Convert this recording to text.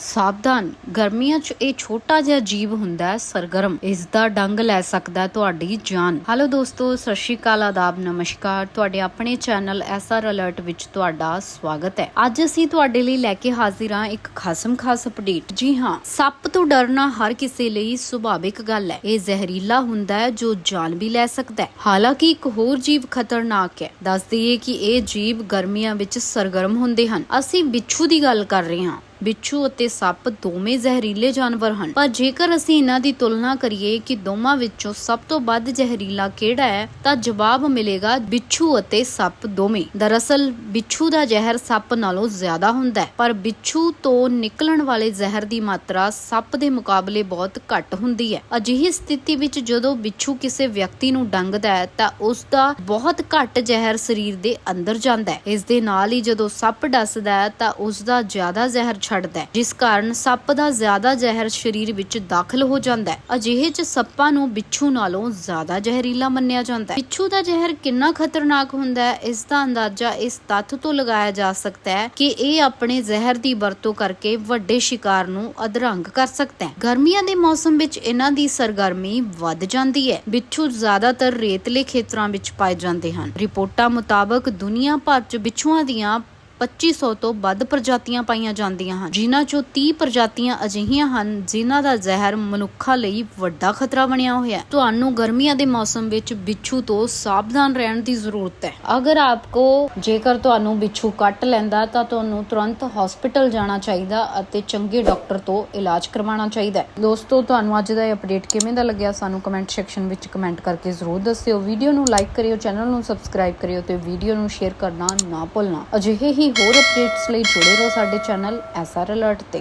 ਸਾਵਧਾਨ। ਗਰਮੀਆਂ 'ਚ ਇਹ ਛੋਟਾ ਜਿਹਾ ਜੀਵ ਹੁੰਦਾ ਹੈ, ਸਰਗਰਮ। ਇਸ ਦਾ ਡੰਗ ਲੈ ਸਕਦਾ ਹੈ ਤੁਹਾਡੀ ਜਾਨ। ਹੈਲੋ ਦੋਸਤੋ, ਸਤਿ ਸ਼੍ਰੀ ਅਕਾਲ, ਆਦਾਬ, ਨਮਸਕਾਰ। ਤੁਹਾਡੇ ਆਪਣੇ ਚੈਨਲ ਐਸਆਰ ਅਲਰਟ ਵਿੱਚ ਤੁਹਾਡਾ ਸਵਾਗਤ ਹੈ। ਅੱਜ ਅਸੀਂ ਤੁਹਾਡੇ ਲਈ ਲੈ ਕੇ ਹਾਜ਼ਰ ਹਾਂ ਇੱਕ ਖਾਸਮ ਖਾਸ ਅਪਡੇਟ। ਜੀ ਹਾਂ, ਸੱਪ ਤੋਂ ਡਰਨਾ ਹਰ ਕਿਸੇ ਲਈ ਸੁਭਾਵਿਕ ਗੱਲ ਹੈ। ਇਹ ਜ਼ਹਿਰੀਲਾ ਹੁੰਦਾ ਹੈ ਜੋ ਜਾਨ ਵੀ ਲੈ ਸਕਦਾ ਹੈ। ਹਾਲਾਂਕਿ ਇੱਕ ਹੋਰ ਜੀਵ ਖਤਰਨਾਕ ਹੈ। ਦੱਸ ਦਈਏ ਕਿ ਇਹ ਜੀਵ ਗਰਮੀਆਂ ਵਿੱਚ ਸਰਗਰਮ ਹੁੰਦੇ ਹਨ। ਅਸੀਂ ਬਿੱਛੂ ਦੀ ਗੱਲ ਕਰ ਰਹੇ ਹਾਂ। ਬਿੱਛੂ ਅਤੇ ਸੱਪ ਦੋਵੇਂ ਜ਼ਹਿਰੀਲੇ ਜਾਨਵਰ ਹਨ। ਪਰ ਜੇਕਰ ਅਸੀਂ ਇਹਨਾਂ ਦੀ ਤੁਲਨਾ ਕਰੀਏ ਕਿ ਦੋਵਾਂ ਵਿੱਚੋਂ ਸਭ ਤੋਂ ਵੱਧ ਜ਼ਹਿਰੀਲਾ ਕਿਹੜਾ ਹੈ, ਤਾਂ ਜਵਾਬ ਮਿਲੇਗਾ ਬਿੱਛੂ ਅਤੇ ਸੱਪ ਦੋਵੇਂ। ਦਰਅਸਲ, ਬਿੱਛੂ ਦਾ ਜ਼ਹਿਰ ਸੱਪ ਨਾਲੋਂ ਜ਼ਿਆਦਾ ਹੁੰਦਾ ਹੈ। ਪਰ ਬਿੱਛੂ ਤੋਂ ਨਿਕਲਣ ਵਾਲੇ ਜ਼ਹਿਰ ਦੀ ਮਾਤਰਾ ਸੱਪ ਦੇ ਮੁਕਾਬਲੇ ਬਹੁਤ ਘੱਟ ਹੁੰਦੀ ਹੈ। ਅਜਿਹੀ ਸਥਿਤੀ ਵਿੱਚ ਜਦੋਂ ਬਿੱਛੂ ਕਿਸੇ ਵਿਅਕਤੀ ਨੂੰ ਡੰਗਦਾ ਹੈ, ਤਾਂ ਉਸ ਦਾ ਬਹੁਤ ਘੱਟ ਜ਼ਹਿਰ ਸਰੀਰ ਦੇ ਅੰਦਰ ਜਾਂਦਾ ਹੈ। ਇਸ ਦੇ ਨਾਲ ਹੀ ਜਦੋਂ ਸੱਪ ਡਸਦਾ ਹੈ, ਤਾਂ ਉਸ ਦਾ ਜ਼ਿਆਦਾ ਜ਼ਹਿਰ ਛੱਡਦਾ ਹੈ, ਜਿਸ ਕਾਰਨ ਸੱਪ ਦਾ ਜ਼ਿਆਦਾ ਜ਼ਹਿਰ ਸਰੀਰ ਵਿੱਚ ਦਾਖਲ ਹੋ ਜਾਂਦਾ ਹੈ। ਅਜਿਹੇ ਚ ਸੱਪਾਂ ਨੂੰ ਬਿੱਛੂ ਨਾਲੋਂ ਜ਼ਿਆਦਾ ਜ਼ਹਿਰੀਲਾ ਮੰਨਿਆ ਜਾਂਦਾ ਹੈ। ਬਿੱਛੂ ਦਾ ਜ਼ਹਿਰ ਕਿੰਨਾ ਖਤਰਨਾਕ ਹੁੰਦਾ ਹੈ, ਇਸ ਦਾ ਅੰਦਾਜ਼ਾ ਇਸ ਤੱਥ ਤੋਂ ਲਗਾਇਆ ਜਾ ਸਕਦਾ ਹੈ ਕਿ ਇਹ ਆਪਣੇ ਜ਼ਹਿਰ ਦੀ ਵਰਤੋਂ ਕਰਕੇ ਵੱਡੇ ਸ਼ਿਕਾਰ ਨੂੰ ਅਧਰੰਗ ਕਰ ਸਕਦਾ ਹੈ। ਗਰਮੀਆਂ ਦੇ ਮੌਸਮ ਵਿੱਚ ਇਹਨਾਂ ਦੀ ਸਰਗਰਮੀ ਵੱਧ ਜਾਂਦੀ ਹੈ। ਬਿੱਛੂ ਜ਼ਿਆਦਾਤਰ ਰੇਤਲੇ ਖੇਤਰਾਂ ਵਿੱਚ ਪਾਏ ਜਾਂਦੇ ਹਨ। ਰਿਪੋਰਟਾਂ ਮੁਤਾਬਕ ਦੁਨੀਆ ਭਰ 'ਚ ਬਿੱਛੂਆਂ ਦੀਆਂ 2500 ਤੋਂ ਵੱਧ ਪ੍ਰਜਾਤੀਆਂ ਪਾਈਆਂ ਜਾਂਦੀਆਂ ਹਨ। ਜਿਨ੍ਹਾਂ ਚੋਂ 30 ਪ੍ਰਜਾਤੀਆਂ ਅਜਿਹੀਆਂ ਹਨ ਜਿਨ੍ਹਾਂ ਦਾ ਜ਼ਹਿਰ ਮਨੁੱਖਾਂ ਲਈ ਵੱਡਾ ਖਤਰਾ ਬਣਿਆ ਹੋਇਆ ਹੈ। ਤੁਹਾਨੂੰ ਗਰਮੀਆਂ ਦੇ ਮੌਸਮ ਵਿੱਚ ਬਿੱਛੂ ਤੋਂ ਸਾਵਧਾਨ ਰਹਿਣ ਦੀ ਜ਼ਰੂਰਤ ਹੈ। ਅਗਰ ਆਪਕੋ ਜੇਕਰ ਤੁਹਾਨੂੰ ਬਿੱਛੂ ਕੱਟ ਲੈਂਦਾ ਤਾਂ ਤੁਹਾਨੂੰ ਤੁਰੰਤ ਹਸਪੀਟਲ ਜਾਣਾ ਚਾਹੀਦਾ ਅਤੇ ਚੰਗੇ ਡਾਕਟਰ ਤੋਂ ਇਲਾਜ ਕਰਵਾਉਣਾ ਚਾਹੀਦਾ ਹੈ। ਦੋਸਤੋ, ਤੁਹਾਨੂੰ ਅੱਜ ਦਾ ਇਹ ਅਪਡੇਟ ਕਿਵੇਂ ਦਾ ਲੱਗਿਆ ਸਾਨੂੰ ਕਮੈਂਟ ਸੈਕਸ਼ਨ ਵਿੱਚ ਕਮੈਂਟ ਕਰਕੇ ਜ਼ਰੂਰ ਦੱਸਿਓ। ਵੀਡੀਓ ਨੂੰ ਲਾਈਕ ਕਰਿਓ, ਚੈਨਲ ਨੂੰ ਸਬਸਕ੍ਰਾਈਬ ਕਰਿਓ ਤੇ ਵੀਡੀਓ ਨੂੰ ਸ਼ੇਅਰ ਕਰਨਾ ਨਾ ਭੁੱਲਣਾ। ਅਜਿਹੇ ਹੀ ਹੋਰ ਅਪਡੇਟਸ ਲਈ ਜੁੜੇ ਰਹੋ ਸਾਡੇ ਚੈਨਲ ਐਸਆਰ ਅਲਰਟ ਤੇ।